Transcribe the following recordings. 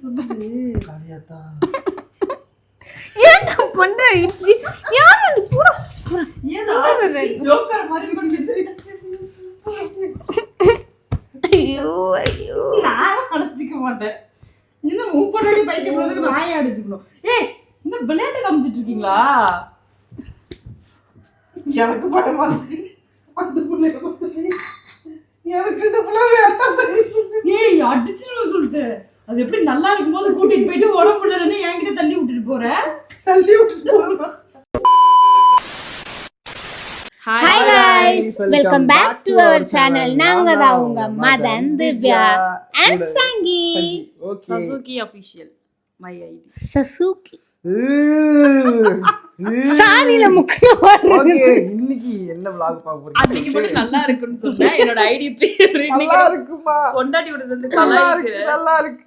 காளியாத்தா. ஏன் நான் பண்றேன் இப்படி? யார் போடா. ஜோக்கர் மாதிரி ஐயோ ஐயோ. நான் அடிச்சுக்க மாட்டேன். இன்னும் முப்பது பைத்தியம் போறதுக்கு நாயே அடிச்சுக்கணும். ஏய் இந்த விளையாட்டு காமிச்சிட்டு இருக்கீங்களா? எனக்கு இருக்கு. அந்த பார்த்து. எனக்கு இந்த பிள்ளை. ஏய் அடிச்சிருவேன் சொல்லிட்டு அது எப்படி நல்லா இருக்கும்போது கூட்டிட்டு போயிட்டு உடம்பு முடியலன்னு என்கிட்ட தள்ளி விட்டுட்டு போற? தள்ளி விட்டுட்டு. Hi guys welcome back to our channel நாங்க தான் உங்க Madan Divya and Sangi. Sasuki official my ID Sasuki. சாணியில இன்னைக்கு என்ன vlog பார்க்க போறீங்க? அன்னைக்கு மட்டும் நல்லா இருக்குன்னு சொன்னேன். என்னோட ஐடி பேர் நல்லா இருக்குமா? பொண்டாட்டி விட சேர்ந்து நல்லா இருக்கு. நல்லா இருக்கு.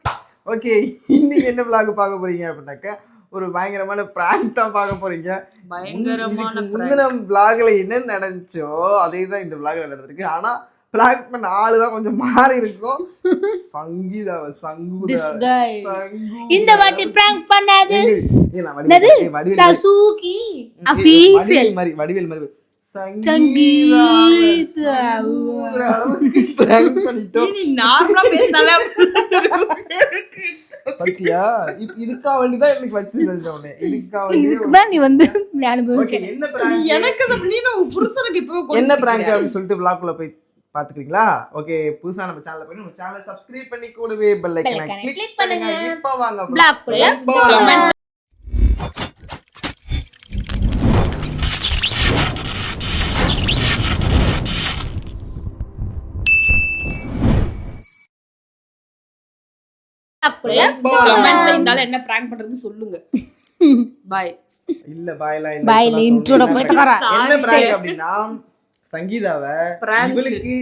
ஓகே இன்னைக்கு என்ன vlog பார்க்க போறீங்க அப்படின்னாக்க ஒரு பயங்கரமான prank தான் பார்க்க போறீங்க. பயங்கரமான முந்தின vlogல என்ன நடந்துச்சோ அதே தான் இந்த vlogல நடந்திருக்கு. ஆனா prank பண்ண ஆளு தான் கொஞ்சம் மாறி இருக்கும். சங்கீதாவ சங்குதா. சங்கு இந்த வாட்டி பிராங்க் பண்ணாது. என்னது? சசுகி? வடிவேல் மாதிரி வடிவேல் மாதிரி இதுக்கா வேண்டிதான் எனக்கு வச்சு இதுக்கா வேண்டி இதுக்கு தான் நீ வந்து எனக்கு என்ன prank அப்படின்னு சொல்லிட்டு vlogக்குள்ள போய் பாத்துக்கிறீங்களா? ஓகே புதுசா நம்ம சேனல்ல போய் நம்ம சேனலை சப்ஸ்கிரைப் பண்ணி கூடவே பெல் ஐக்கனை கிளிக் பண்ணுங்க. இப்போ வாங்க என்ன பிராங்க் பண்றதுன்னு சொல்லுங்க. பாய் இல்ல பாய்லாம் இல்ல Bye இல்ல, இப்பதான் intro ல சொல்றேன். போய் தகரா. என்ன prank அப்படின்னா சங்கீதாவ. இவளுக்கு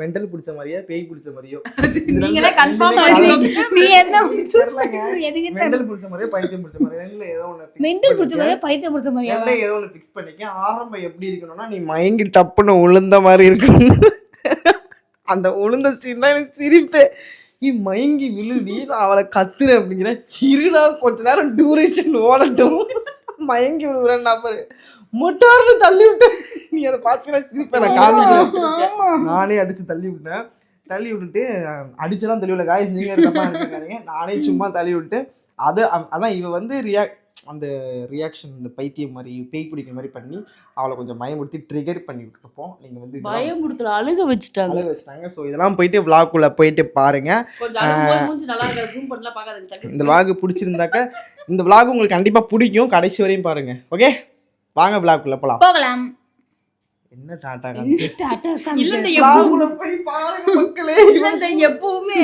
மெண்டல் பிடிச்ச மாதிரியே பேய் பிடிச்ச மாதிரியோ. நீங்களே confirm நீ என்ன எதுக்கு மெண்டல் பிடிச்ச மாதிரியே பைத்தியம் பிடிச்ச மாதிரியே ரெண்டுல ஏதோ ஒண்ணு fix மெண்டல் பிடிச்ச. மாதிரியா பைத்தியம் பிடிச்ச மாதிரியா? ரெண்டுல ஏதோ ஒண்ணு ஃபிக்ஸ் பண்ணிக்க. ஆரம்பம் எப்படி இருக்கணும்னா நீ மயங்கி டப்புன்னு உளுந்த மாதிரி இருக்கணும். அந்த உளுந்த சீன் தான் எனக்கு சிரிப்பே. நீ மயங்கி விழுடி நான் அவளை கத்துறேன் அப்படிங்கிற இருடா கொஞ்ச நேரம் டியூரேஷன் ஓடட்டும். மயங்கி விழுகுறேன் நான் பாரு. மொட்டார்னு தள்ளி விட்டேன் சிரிப்பேன் நான் காமிக்கிறேன். நானே அடிச்சு தள்ளி விட்டேன் தள்ளி விட்டுட்டு அடிச்செல்லாம் தள்ளி விடல. காய்ஸ் நீங்க தப்பா நினைச்சுக்காதீங்க நானே சும்மா தள்ளி விட்டு அது அதான் இவ வந்து ரியாக்ட் அந்த ரியாக்ஷன் இந்த பைத்தியம் மாதிரி பேய் பிடிக்கிற மாதிரி பண்ணி அவளை கொஞ்சம் பயமுறுத்தி ட்ரிகர் பண்ணி விட்டுருப்போம். நீங்க வந்து பயம் கொடுத்துல அழுக வச்சுட்டாங்க. அழகு வச்சுட்டாங்க. ஸோ இதெல்லாம் போயிட்டு vlog-குள்ள போயிட்டு பாருங்க. இந்த vlog பிடிச்சிருந்தாக்க இந்த vlog உங்களுக்கு கண்டிப்பா பிடிக்கும். கடைசி வரையும் பாருங்க. ஓகே வாங்க vlog-குள்ள போலாம். போகலாம். என்ன டாட்டா டாட்டா இல்ல இந்த vlog-குள்ள போய் பாருங்க மக்களே இல்ல இந்த எப்பவுமே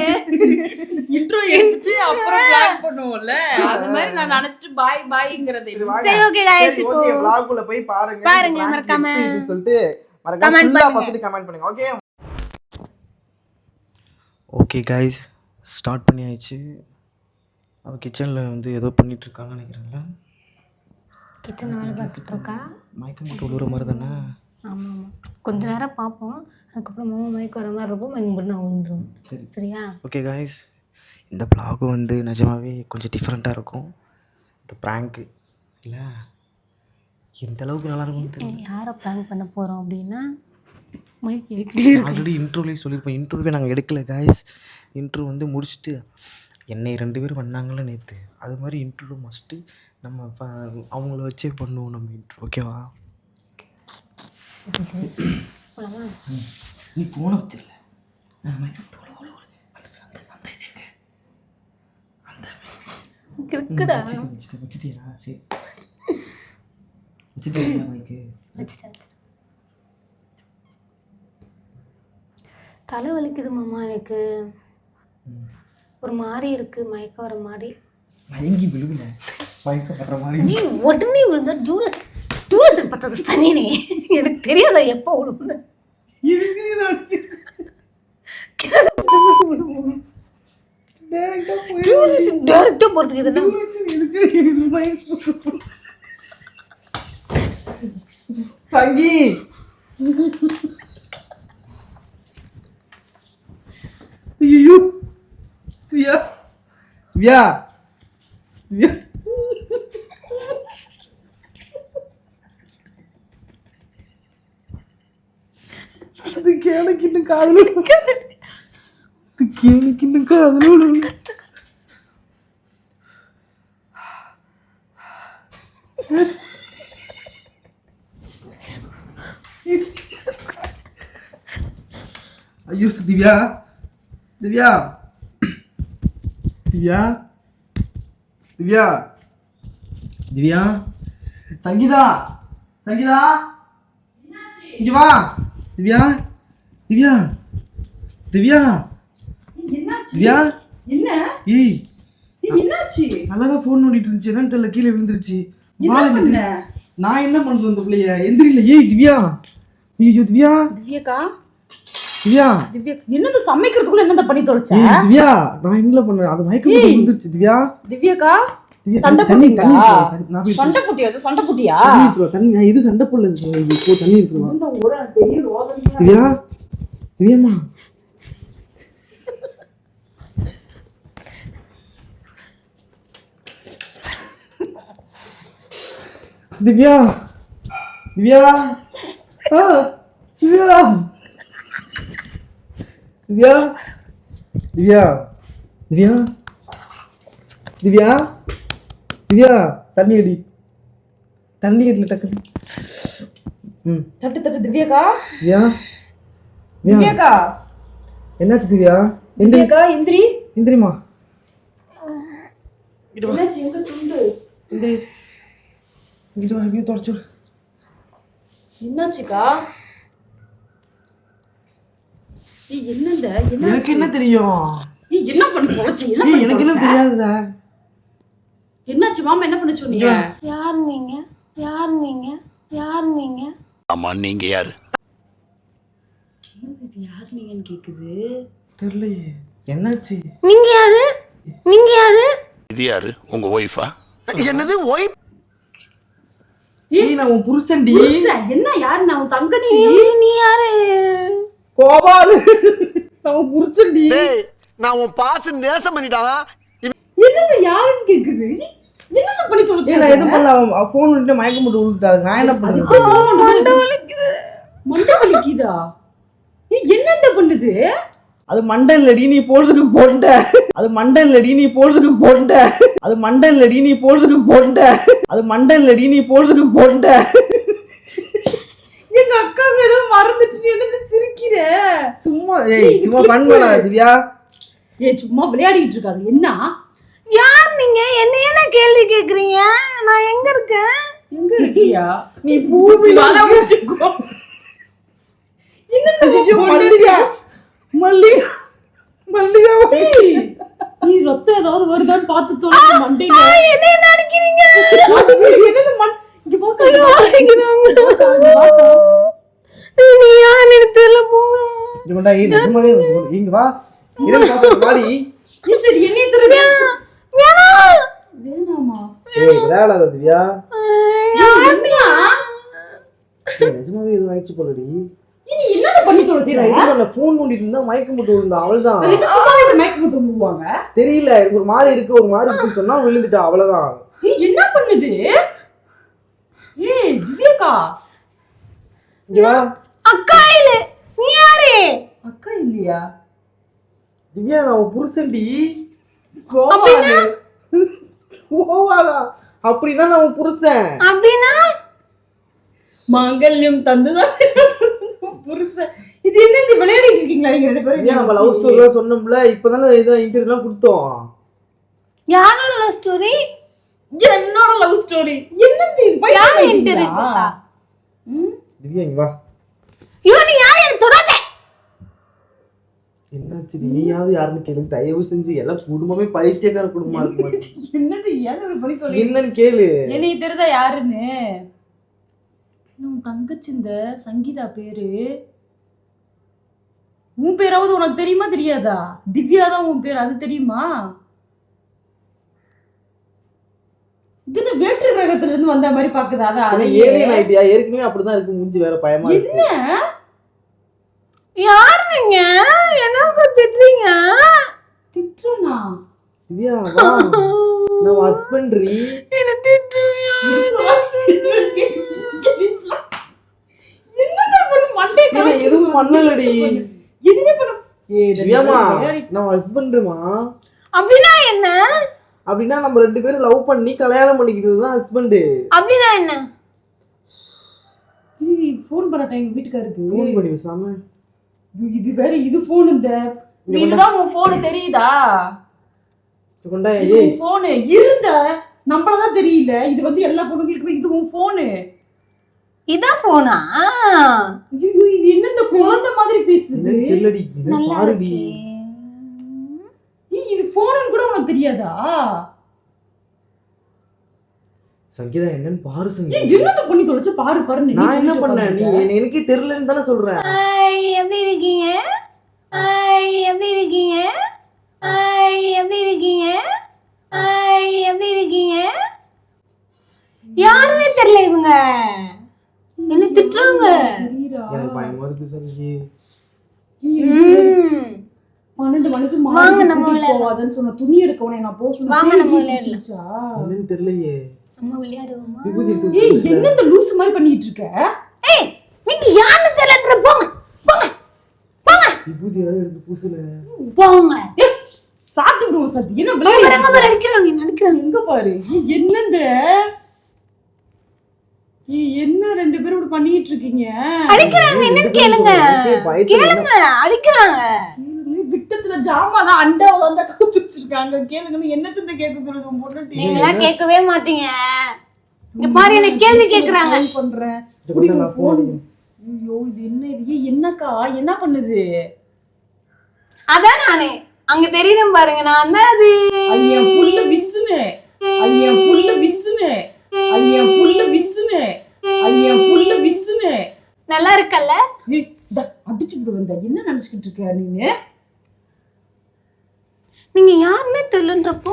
இன்ட்ரோ எடுத்துட்டு அப்புறம் பிளான் பண்ணுவோம்ல அந்த மாதிரி நான் நினைச்சிட்டு பாய் பாய்ங்கிறது சரி ஓகே गाइस இப்போ ஓகே vlog-குள்ள போய் பாருங்க பாருங்க, இந்த prank மறக்காம எப்படி இருக்குன்னு சொல்லிட்டு மறக்காம comment ஃபுல்லா பண்ணுங்க. பார்த்துட்டு கமெண்ட் பண்ணுங்க ஓகே ஓகே கைஸ் ஸ்டார்ட் பண்ணியாச்சு அவ கிச்சனில் வந்து ஏதோ பண்ணிட்டு இருக்காங்கன்னு நினைக்கிறேன்ல கிச்சன் வேலை பார்த்துட்டு இருக்கா மயக்கம் போட்டு விழுற மாதிரி தானே ஆமாம். ஆமாம் கொஞ்ச நேரம் பார்ப்போம். அதுக்கப்புறம் மாமா மயக்கம் வர மாதிரி இருக்கும். மயக்கம் போட்டு நான் விழுந்துருவேன் சரி. சரியா? ஓகே காய்ஸ் இந்த vlog வந்து நிஜமாவே கொஞ்சம் டிஃப்ரெண்ட்டாக இருக்கும். இந்த ப்ராங்க்கு இல்லை? எந்த அளவுக்கு நல்லா இருக்கும்னு தெரியல. யாரை ப்ராங்க் பண்ண போகிறோம் அப்படின்னா மைக் ஆல்ரெடி இன்ட்ரோலேயே சொல்லியிருப்போம். இன்ட்ரோவே நாங்கள் எடுக்கல காய்ஸ் இன்ட்ரோ வந்து முடிச்சுட்டு என்னை ரெண்டு பேரும் பண்ணாங்கல்ல நேற்று அது மாதிரி இன்ட்ரோ மஸ்ட்டு நம்ம அவங்கள வச்சே பண்ணுவோம் நம்ம இன்ட்ரோ ஓகேவா நீ போன வச்சிடல இருக்குடா. வச்சுட்டியா? சரி. வச்சுட்டியா மைக்கு வச்சுட்டேன் வச்சுட்டேன். தலை வலிக்குது மாமா எனக்கு. ஒரு மாதிரி இருக்கு மயக்கம் வர மாதிரி. மயங்கி விழுகுல. மயக்கம் வர்ற மாதிரி. நீ உடனே விழுந்த டூரேஷன் பத்தது சனினே எனக்கு தெரியாதா எப்போ விழுந்து டூரேஷன் டேரக்டாக போகிறதுக்கு இதுனா சங்கி. ஐயோ பிரியா திவ்யா. திவ்யா. அது எனக்கு இன்னும் காதல் எனக்கு இன்னும் காதல் ஐயோ திவ்யா திவ்யா திவ்யா திவ்யா திவ்யா சங்கீதா சங்கீதா இங்க வா திவ்யா? திவ்யா? திவ்யா? திவ்யா? என்ன? ஏய் என்னாச்சு? நல்லா தான் ஃபோன் நோண்டிட்டு இருந்துச்சு. என்னன்னு தெரியல கீழே விழுந்துருச்சு. மாலை கட்டு. நான் என்ன பண்றது அந்த பிள்ளைய? எந்திரில ஏய் திவ்யா? ஐயோ திவ்யா? திவ்யாக்கா? திவ்யா? திவ்யா என்னது சமைக்கிறதுக்குள்ள என்னத பண்ணி தொலைச்ச? திவ்யா நான் என்ன பண்ணேன் அது மயக்கம் திவ்யா. திவ்யாக்கா? திவ்யா சண்டை போட்டீங்களா? சண்டை அது சண்டை புட்டியா? தண்ணி சண்டை போடல இது போ தண்ணி எடுத்துட்டு வா இந்த ஒரு பெரிய ரோதனையா திவ்யா திவ்யா திவ்யா திவ்யா திவ்யா திவ்யா திவ்யா திவ்யா. திவ்யா தண்ணி அடி. தண்ணி அடியில் டக்குனு ம். தட்டு தட்டு திவ்யாக்கா. திவ்யா? திவ்யா? திவ்யாக்கா. என்னாச்சு திவ்யா? திவ்யாக்கா எந்திரி. எந்திரிமா என்னாச்சு? எங்க துண்டு? எந்திரி. இங்கிட்டு தொடச்சு விடு. என்னாச்சுக்கா? என்னந்த எனக்கு என்ன தெரியும்? ஏய் என்ன பண்ணி தொலைச்சி? எனக்கு என்ன? தெரியாதுடா. என்னாச்சு? மாமா என்ன பண்ண சொன்னீங்க? யார் நீங்க? யார் நீங்க? யார் நீங்க? ஆமா நீங்க யாரு? யார் நீங்கன்னு கேக்குது? தெரியலையே. என்னாச்சு? நீங்க யாரு? நீங்க யாரு? இது யாரு? உங்க ஒய்ஃபா என்னது ஒய் ஏய் நான் உன் புருஷன், என்ன யாரு? நான் உன் தங்கச்சி நீ யாரு? கோபாலு. நான் உன் புருஷன்டி. டேய் நான் உன் பாச நேசம் பண்ணிட்டான் என்னது யாருன்னு கேக்குது? என்னது பண்ணி தொலைச்ச நான் எதுவும் பண்ணல ஃபோன் வந்துட்டு மயக்கம் போட்டு விழுந்துட்டாரு நான் என்ன பண்ணுறது? மண்டை வலிக்குதா. என்னத்த பண்ணுது? அது மண்டல் இல்லடி நீ போடுறதுக்கு கொண்ட அது மண்டல் இல்லடி நீ போடுறதுக்கு கொண்ட அது மண்டல் இல்லடி நீ போடுறதுக்கு கொண்ட அது மண்டல் இல்லடி நீ போடுறதுக்கு கொண்ட எங்க அக்காவுக்கு ஏதோ மறந்துச்சு என்னது சிரிக்கிற? சும்மா ஏய் சும்மா ஃபன் பண்ணாத திவ்யா. ஏய் சும்மா விளையாடிட்டு இருக்காது. என்ன? யார் நீங்க? என்ன என்ன கேள்வி கேக்குறீங்க? நான் எங்க இருக்கேன்? எங்க இருக்கியா? நீ பூமியில ஐயோ, மல்லிகா. மல்லிகா. மல்லிகா நீ ரத்தம் ஏதாவது வருதான்னு பார்த்து தொலைச்சு மண்டையில. என்ன என்ன அடிக்கிறீங்க? என்னது மண் இங்க பாக்க அடிக்கிறாங்க. நீ யார்? தெரியல போங்க. இங்க நிஜமாவே இங்க வா. நீ சரி என்னைய தெரியுது வேணாம். ஏய் விளையாடாத திவ்யா. நிஜமாவே இது ஆயிடுச்சு போலடி. தெரியல ஒரு மாதிரி இருக்கு ஒரு மாதிரி இருக்குன்னு சொன்னா விழுந்துட்டா அவ்வளவுதான். என்ன பண்ணுது? ஏய் திவ்யாக்கா. அக்கா இல்ல நீ யாரு? அக்கா இல்லையா? திவ்யா நான் புருஷன்டி. கோபாலு ஓவாடா அப்படின்னா நான் உன் புருஷன். அப்படின்னா? மாங்கல்யம் தந்துதான். புருஷன். இது என்னது? விளையாடிட்டு இருக்கீங்களா நீங்க ரெண்டு பேரும்? நம்ம லவ் ஸ்டோரி சொன்னோம்ல இப்பதானே இதை இன்டர்வியூ எல்லாம் கொடுத்தோம். யாரோட லவ் ஸ்டோரி என்னோட லவ் ஸ்டோரி என்னது இது? யார் பைத்தியம் இன்டர்வியூ? கொடுத்தா? ம்? திவ்யா இங்க வா. ஐயோ நீ யார் எனக்கு தொடாத? என்னாச்சு? நீயாவது யாருன்னு கேளு. தயவு செஞ்சு எல்லாம் குடும்பமே பைத்தியக்கார குடும்பமா இருக்கு மாதிரி. என்னது? ஏன் இப்படி பண்ணி தொலை என்னன்னு கேளு. என்னைய தெரியுதா யாருன்னு? உன் தங்கச்சி இந்த சங்கீதா பேரு? உன் பேராவது உனக்கு தெரியுமா தெரியாதா? திவ்யா தான் உன் பேர். அது தெரியுமா? இது என்ன வேற்று கிரகத்துல இருந்து வந்த மாதிரி பாக்குதா? அதான் ஆயிட்டியா? ஏற்கனவே அப்படிதான் இருக்கு. மூஞ்சி வேற பயமா என்ன? யார் நீங்க என்ன திட்டுறீங்க திட்டுறனா திவ்யா வா. நான் ஹஸ்பண்ட் ரீ. என்னதான் பண்ணு? மண்டே நான் எதுவும் பண்ணலடி. எதுவுமே பண்ண ஏய் திவ்யாமா நான் ஹஸ்பண்டுமா அப்படின்னா என்ன? அப்படின்னா நம்ம ரெண்டு பேரும் லவ் பண்ணி கல்யாணம் பண்ணிக்கிட்டது தான் ஹஸ்பண்டு அப்படின்னா என்ன? ஃபோன் பண்ணட்டேன் எங்க வீட்டுக்காருக்கு. ஃபோன் பண்ணி பேசாம. இது வேற இது ஃபோன் இந்த. இதுதான் உன் ஃபோன் தெரியுதா? உன் ஃபோனு இருந்த. நம்மளதான் தெரியல. இது வந்து எல்லா பொண்ணுங்களுக்குமே இது உன் ஃபோனு இதான் போனா ஐயோ இது என்ன இந்த குழந்தை மாதிரி பேசுது? நல்லா இது ஃபோனுன்னு கூட உனக்கு தெரியாதா? சங்கீதா என்னன்னு பாரு சங்கீதா. என்னத்த பண்ணி தொலைச்ச பாரு பாரு நீ நான் என்ன பண்ணேன்? நீ எனக்கே தெரியலன்னு தானே சொல்றேன். எப்படி இருக்கீங்க? ஹாய் எப்படி இருக்கீங்க? ஹாய் எப்படி இருக்கீங்க? ஹாய் எப்படி இருக்கீங்க? யாருமே தெரியல இவங்க. என்ன திட்டுறாங்க. பன்னெண்டு மணிக்கு வாங்க நம்ம. போவாதன்னு சொன்ன துணி எடுக்க உடனே நான் போக சொன்னேன் வாங்க நம்ம தெரியலையே. விளையாடுவோமா. என்ன இந்த லூசு மாதிரி பண்ணிட்டு இருக்க ஏய் நீங்க யாருன்னு தெரியல போங்க போங்க போங்க விபூதி ஏதாவது எடுத்து பூசல? போங்க. ஏய், சாத்து விடுவோம் சத்தி. என்ன அடிக்கிறாங்க நடிக்கிறாங்க எங்க பாரு. ஏய், என்ன ரெண்டு பேரும் இப்படி பண்ணிட்டு இருக்கீங்க? அடிக்கிறாங்க என்னன்னு கேளுங்க. கேளுங்க அடிக்கிறாங்க. விட்டத்துல ஜாமா தான் வந்து கவுத்து வச்சிருக்காங்க. கேளுங்கன்னு என்னத்துல கேட்க சொல்லுது பொண்ணு நீங்களா கேட்கவே மாட்டீங்க. இங்க பாரு என்ன கேள்வி கேக்குறாங்க. பண்றேன். ஐயோ இது என்ன இது? என்னக்கா? என்ன பண்ணுது? அதான் நானு. அங்க தெரியுறேன் பாருங்க நான் தான் அது. அது என் புல்லு விசுனு. அது என் புல்லு விசுனு. அது என் புல்லு விசுனு. அது என் புல்லு விசுனு. நல்லா இருக்கல்ல? அடிச்சு விடு வந்த. என்ன நினைச்சுக்கிட்டு இருக்க நீங்க நீங்க யாருன்னே தெரியலன்றப்போ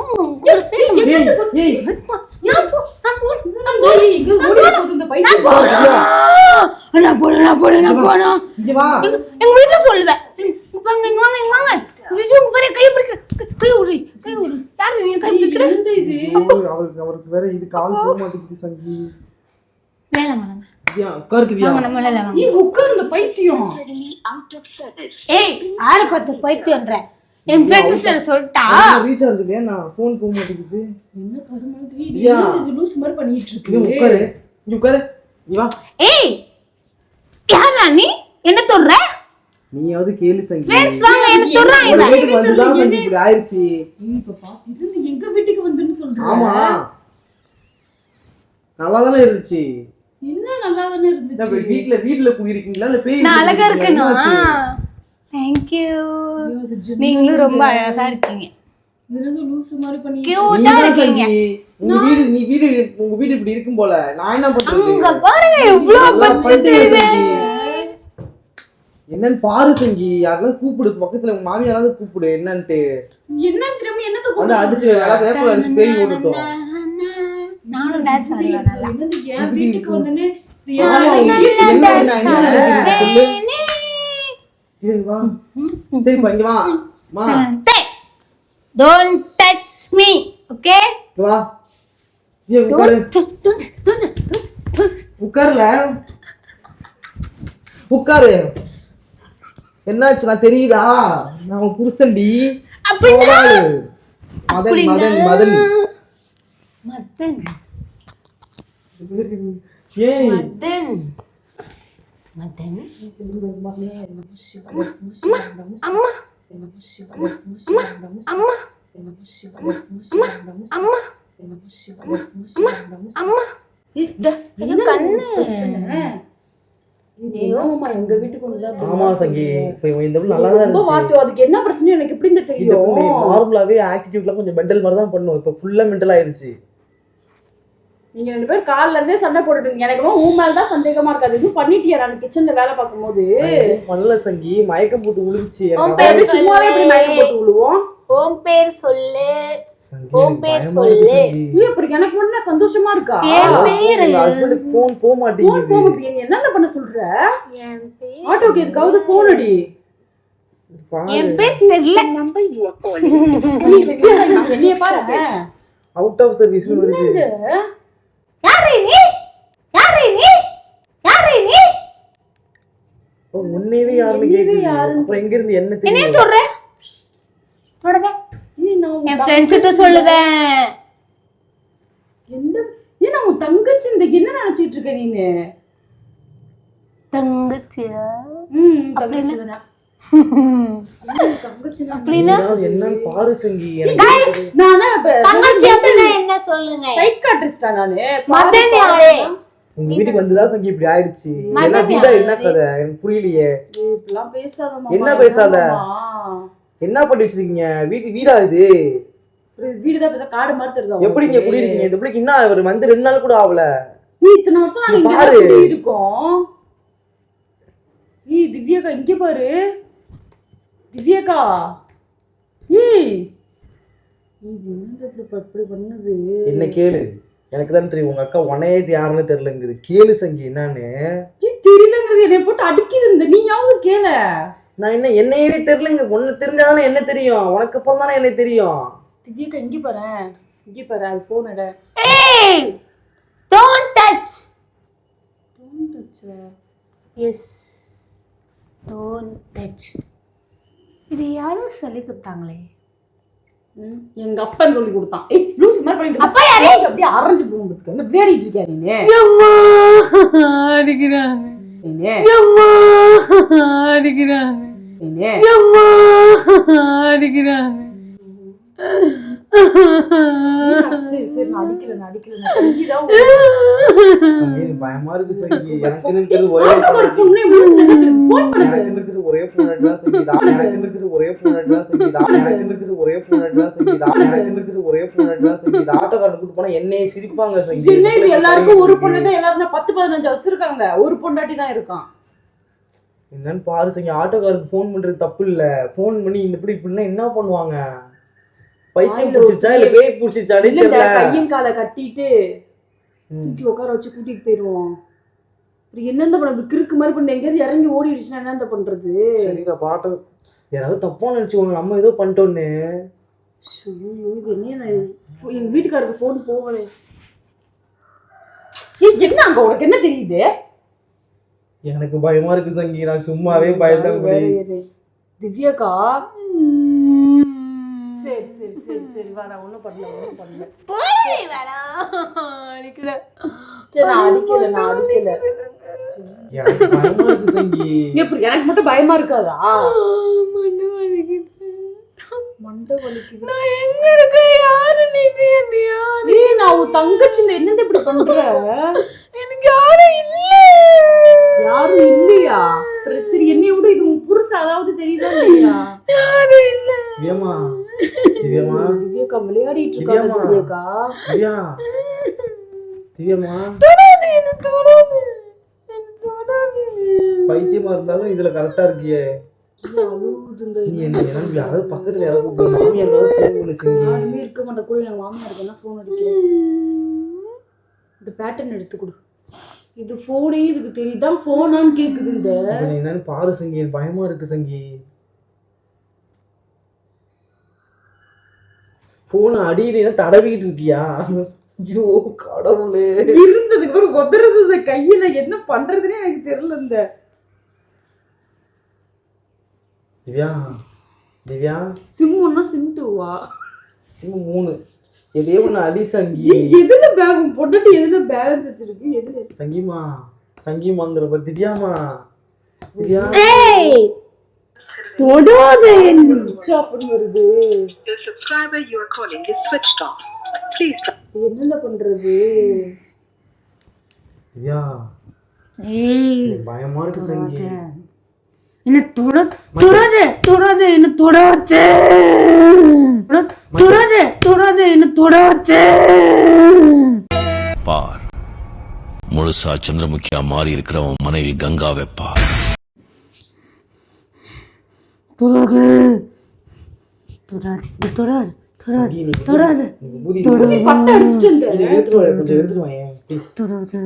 நான் போறேன் நான் போறேன் நான் போறேன் எங்க வீட்டுல சொல்லுவேன் இங்க பாருங்க இங்க வாங்க இங்க வாங்க ஜிஜு உங்க பாரு கை பிடிக்கிற கை- கை விடு கை விடு யாரு இவங்க கை பிடிக்கிற என்னது இது ஐயோ, அவருக்கு அவருக்கு வேற இது கால் போக மாட்டேங்குது சங்கி வேலை வாங்க திவ்யா உட்காரு திவ்யா வாங்க நம்ம வேலை வாங்க ஏய், உட்காரு இந்த பைத்தியம் ஏய் யாரை பார்த்து பைத்தியன்ற என் ஃப்ரெண்ட்ஸ் சொல்லிட்டா? ரீசார்ஜ் இல்லையா? நான் ஃபோன் போக மாட்டேங்குது. என்ன. என்னது இது லூசு மாதிரி பண்ணிட்டு இருக்கு. உட்காரு. இங்க உட்காரு. நீ வா. ஏய் யாரா நீ? என்ன சொல்ற நீயாவது கேளு சங்கி. ஃப்ரெண்ட்ஸ் வாங்க என்ன ஒரு இவன் வீட்டுக்கு வந்துதான் சங்கி இப்படி ஆயிருச்சு. ஏய், இப்ப பாத்து இது நீ எங்க வீட்டுக்கு வந்துன்னு சொல்ற? ஆமா. நல்லா தானே இருந்துச்சு. என்ன நல்லா தானே இருந்துச்சு? வீட்ல வீட்ல குடியிருக்கீங்களா? இல்ல பேய் நான் அழகா இருக்கீங்களா? தேங்க்யூ நீங்களும் ரொம்ப அழகா இருக்கீங்க. இது என்னது லூசு மாதிரி பண்ணிட்டு கியூட்டா இருக்கீங்க. உங்க வீடு நீ வீடு உங்க வீடு இப்படி இருக்கும் போல. நான் என்ன பண்றது? அங்க பாருங்க எவ்வளவு சங்கி. என்னன்னு பாரு சங்கி. யாரெல்லாம் கூப்பிடு பக்கத்துல உங்க மாமியாராவது கூப்பிடு என்னன்ட்டு. என்னன்னு என்னத்த அடிச்சு அடிச்சு பேய் ஓட்டுட்டோம் நானும் டான்ஸ் நல்லா. வீட்டுக்கு வீட்டுக்கு என்ன என்ன என்ன நடக்குது சொல்லு. வேணே. இரு, வா சரி இங்க வா. don't touch me, okay? இங்க வா. ஏய், உட்காரு. உட்காருல உட்காரு என்னாச்சு? நான் தெரியுதா? நான் புருஷன்டி. மதன் மதன் மதன். மதன். ஏய். மதன். அம்மா அம்மா அம்மா ஆமா சங்கி இந்த நல்லா அதுக்கு என்ன பிரச்சனை? எனக்கு எப்படி இந்த நார்மலாவே ஆட்டிடியூட்லாம் கொஞ்சம் மெண்டல் மாதிரி தான் பண்ணும். இப்ப ஃபுல்லா மெண்டல் ஆயிடுச்சு. நீங்க ரெண்டு பேரும் கால்ல இருந்தே சண்டை போட்டுட்டு எனக்கு உன் மேல தான் சந்தேகமா இருக்காது இது பண்ணிட்டியா நான் கிச்சன்ல வேலை பார்க்கும்போது. பண்ணல சங்கி. மயக்கம் போட்டு விழுந்துச்சு சும்மாவே இப்படி மயக்கம் போட்டு விழுவோம் உன் பேர் சொல்லு. எனக்கு பேர் சொல்லு. அப்புறம் எனக்கு மட்டும் என்ன சந்தோஷமா இருக்கா? என் பேரு ஹஸ்பண்டுக்கு போன் போக போன் மாட்டேங்குது. போக என்னென்ன பண்ண சொல்ற? என் பேர் ஆட்டோக்கு எதுக்காவது போன் அடி. என் பேர் தெரியல. என்னைய பாரு. அவுட் ஆஃப் சர்வீஸ் வருது. யாரு நீ? யாரு நீ? யாரு நீ? ஓ, உன்னையவே யாருன்னு கேக்குது. அப்புறம் எங்க இருந்து என்ன தெரியும் சொல்ற ஏய், நான் உன் என் ஃப்ரெண்ட்ஸ் கிட்ட சொல்லுவேன். என்ன? ஏன்னா உன் தங்கச்சி இந்த என்ன நினைச்சிட்டு இருக்க நீனு? தங்கச்சியா? ம் தங்கச்சி தானே தங்கச்சி தான். அப்படின்னா? நீதான் என்னன்னு பாரு சங்கி எனக்கு நானா இப்ப தங்கச்சி அப்படின்னா என்ன சொல்லுங்க? சைக்காட்ரிஸ்டா நானு? மதன் யாரு உங்க வீட்டுக்கு வந்துதான் சங்கி இப்படி ஆயிடுச்சு. மதன் என்ன வீடா யாரு? என்ன கதை? எனக்கு புரியலையே. என்ன பேசாத? என்ன பண்ணி வச்சிருக்கீங்க? வீட்டு வீடா இது? வீடு தான் இப்ப காடு மாதிரி தெரியுது எப்படி இங்க குடியிருக்கீங்க? என்ன அவர் வந்து ரெண்டு நாள் கூட ஆகல. நீ இத்தனை வருஷம் நாங்க பாரு. இருக்கோம் ஏய் திவ்யாக்கா இங்க பாரு. திவ்யாக்கா! ஏய்! இது என்னது இப்படி ப- இப்படி பண்ணுது? என்ன கேளு. எனக்கு தான் தெரியும் உங்க அக்கா உனையே யாருன்னு தெரியலங்குது. கேளு சங்கி என்னன்னு? ஏய் தெரியலங்கிறது என்னை போட்டு அடிக்குது இந்த நீயாவது கேள. நான் என்ன என்னையவே தெரியலங்க. ஒன்னு தெரிஞ்சாதானே என்ன தெரியும்? உனக்கு அப்புறம் தானே என்ன தெரியும்? திவ்யாக்கா இங்க பாரு. இங்க பாரு அது போன் எட. ஏய்! Don't touch yes don't touch இது யாரும் சொல்லி கொடுத்தாங்களே? எங்க அப்பன் சொல்லி கொடுத்தான். ஏய் லூஸ் மாதிரி பண்ணிட்டு அப்பா யாரு? அப்படியே அரைஞ்சு போகும்போது என்ன வேடிட்டு இருக்கியா நீனு அம்மா அடிக்கிறாங்க. நீனு அம்மா அடிக்கிறாங்க. நீனு அம்மா அடிக்கிறாங்க. சரி சரி சங்கி எனக்கு பயமா இருக்கு சங்கி. எனக்கு இருக்கிறது ஒரே பொண்ணு. எனக்கு இருக்கிறது ஒரே போன் தான் சங்கீதா எனக்கு இருக்கிறது ஒரே போன் தான் சங்கீதா எனக்கு இருக்கிறது ஒரே போன் தான் சங்கீதா எனக்கு இருக்கிறது ஒரே போன் தான் சங்கீதா ஆட்டோக்காரன் கூட்டு போனா என்னைய சிரிப்பாங்க சங்கி. என்ன இது எல்லாருக்கும் ஒரு பொண்ணு தான் எல்லாரும் பத்து பதினஞ்சு வச்சிருக்காங்க. ஒரு பொண்டாட்டி தான் இருக்கான். என்னன்னு பாரு சங்கி. ஆட்டோக்காருக்கு ஃபோன் பண்றது தப்பு இல்ல. ஃபோன் பண்ணி இந்த இப்படி இப்படின்னா என்ன பண்ணுவாங்க? பைத்தியம் வாயில பிடிச்சிருச்சா? இல்ல பேய் இந்த தெரியல கையும் காலை கட்டிட்டு. தூக்கி உட்கார வச்சு கூட்டிட்டு போயிருவோம். என்னென்ன பண்ண கிறுக்கு மாதிரி பண்ணி. எங்கேயாவது இறங்கி ஓடிடுச்சுன்னா என்ன பண்றது? சரிக்கா பாட்டு. யாராவது தப்பா நினைச்சுக்கோங்க. நம்ம ஏதோ பண்ணிட்டோன்னு எங்க வீட்டுக்காரருக்கு ஃபோன் போகவே. ஏய், என்ன அங்க உனக்கு? என்ன தெரியுது? எனக்கு பயமா இருக்கு சங்கி. நான் சும்மாவே பயந்தான்? திவ்யாக்கா? சரி சரி சரி சரி வா நான் ஒன்றும் பண்ணல ஒன்றும் பண்ணல. போய் வேடா அடிக்கல. சரி நான் அடிக்கல நான் அடிக்கல. எப்படி எனக்கு மட்டும் பயமா இருக்காதா? மண்டை வலிக்குது. மண்டை வலிக்குது. நான் எங்க இருக்க யாரு நீங்க என்னையா ஏய் நான் உன் தங்கச்சி என்னது இப்படி பண்ற? எனக்கு யாரும் இல்ல. யாரும் இல்லையா? பிரச்சனை என்னைய விட இது உன் புருஷன் அதாவது தெரியுதா இல்லையா? யாரும் இல்ல. திவ்யாமா திவ்யாமா திவ்யாக்கா விளையாடிட்டு இருக்காங்க திவ்யாம்மா. திவ்யாக்கா. திவ்யா. திவ்யாமா தொடாது என்ன தொடாது. என்ன தொடாது. பைத்தியமா இருந்தாலும் இதுல கரெக்டா இருக்கியே. யாராவது பக்கத்துல யாராவது யாருமே இருக்க மாட்டேன். கூட என் மாமியாருக்கு என்ன ஃபோன் அடிக்கிறேன்? இந்த பேட்டர்ன் எடுத்து கொடு. இது ஃபோனே இதுக்கு தெரியுதான் ஃபோனான்னு கேக்குது இந்த. என்னன்னு பாரு சங்கி. பயமா இருக்கு சங்கி. போன அடியில தடவிக்கிட்டு இருக்கியா? ஐயோ கடவுளே. இருந்ததுக்கு அப்புறம் உதறது கையில என்ன பண்றதுன்னே எனக்கு தெரியல இந்த. திவ்யா திவ்யா. சிம் ஒன்னா சிம் டூவா சிம் மூணு. எதே ஒண்ணு அடி சங்கி. எதுல பேலன்ஸ் பொண்டாட்டி எதுல பேலன்ஸ் வச்சிருக்கு? எதுல? சங்கிமா சங்கிமாங்கிற பாரு. திவ்யாமா திவ்யா. தொடாது. சுவிட்ச் ஆஃப்னு வருது. Subscriber you are calling is switched off. Please try. பண்றது? திவ்யா ஏய். எனக்கு பயமா இருக்கு சங்கி. என்ன தொட தொடாது தொடாது என்ன தொடாது தொடாது தொடாது என்ன தொடாது பார். முழுசா சந்திரமுகியா மாறி இருக்கிறவன் மனைவி கங்காவை பார் தொடாது தொடாது தொடாது தொடாது தொடாது தொடாது தொடாது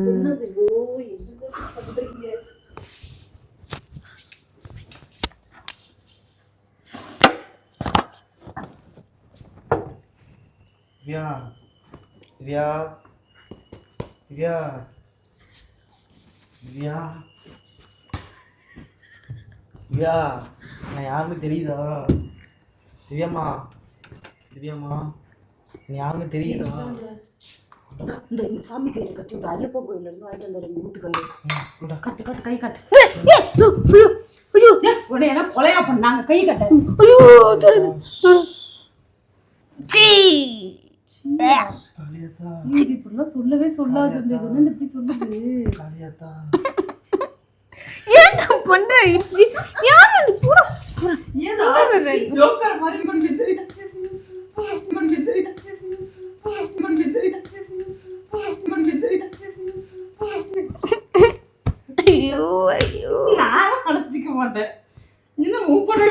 திவ்யா திவ்யா திவ்யா திவ்யா திவ்யா நான் யாருன்னு தெரியுதா திவ்யாம்மா திவ்யாம்மா நீ யாருன்னு தெரியுதா? இந்த இந்த. சாமி கையில கட்டி விட்டு ஐயப்பா கோயில்ல இருந்து வாங்கிட்டு வந்தாரு எங்க வீட்டுக்கு கட்டு கட்டு கை கட்டு. உடனே என்ன கொலையா பண்ணாங்க. கை கட்ட. ஐயோ தொடுது சீ இப்படிலாம் சொல்லவே சொல்லாது. இந்த இது இப்படி சொல்லுது. காளியாத்தா. ஏன் நான் பண்றேன் யார் பூரா ஐயோ ஐயோ. நான் அடைச்சிக்க மாட்டேன். இன்னும் மூவ் பண்ணி